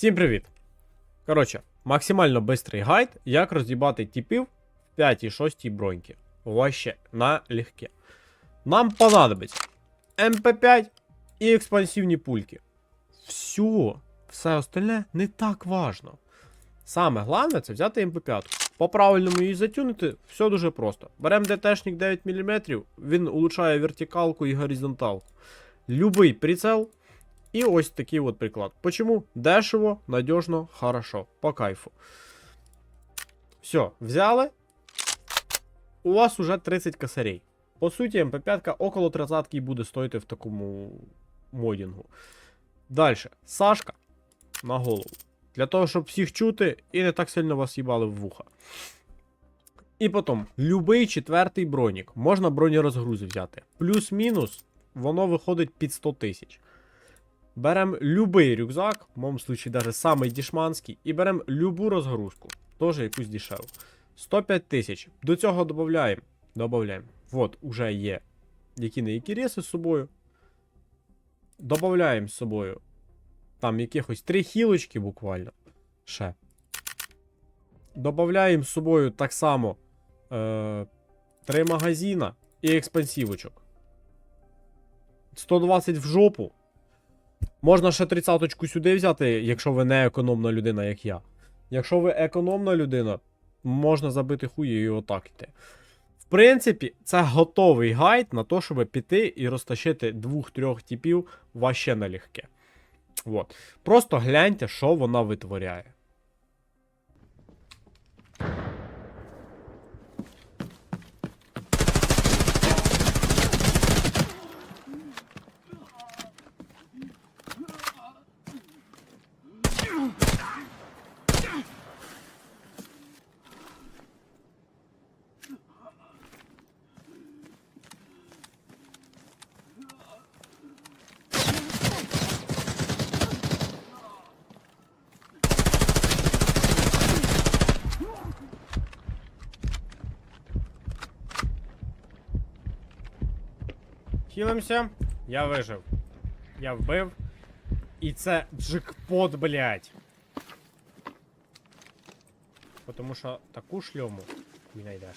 Всім привіт! Коротше, максимально бистрий гайд, як роз'їбати тіпів в 5-6 броньки. Вообще налегке. Нам понадобиться МП5 і експансивні пульки. Все, все остальне не так важно. Саме головне це взяти МП5. По правильному її затюнити, все дуже просто. Беремо ДТшник 9 мм, він улучшає вертикалку і горизонталку. Любий прицел, і ось такий от приклад. Почему? Дешево, надежно, хорошо. По кайфу. Все, взяли. У вас уже 30 косарей. По суті, МП5 около 30 і буде стоїти в такому модінгу. Далі. Сашка на голову. Для того, щоб всіх чути і не так сильно вас їбали в вуха. І потім, любий четвертий бронік. Можна бронерозгрузи взяти. Плюс-мінус, воно виходить під 100 тисяч. Беремо любий рюкзак, в моєму случаї даже самий дішманський, і беремо любу розгрузку, теж якусь дешеву. 105 тисяч. До цього додаємо. Додаємо. Вот, уже є які не які реси з собою. Додаємо з собою. Там якихось три хілочки буквально. Ще. Додаємо з собою так само е, три магазина і експансивочок. 120 в жопу. Можна ще тридцяточку сюди взяти, якщо ви не економна людина, як я. Якщо ви економна людина, можна забити хуї і отак йти. В принципі, це готовий гайд на те, щоб піти і розтащити двох-трьох типів ваще налегке. Вот. Просто гляньте, що вона витворяє. Хілимося. Я вижив. Я вбив. І це джекпот, блядь. Тому що таку шльому не знайдеш.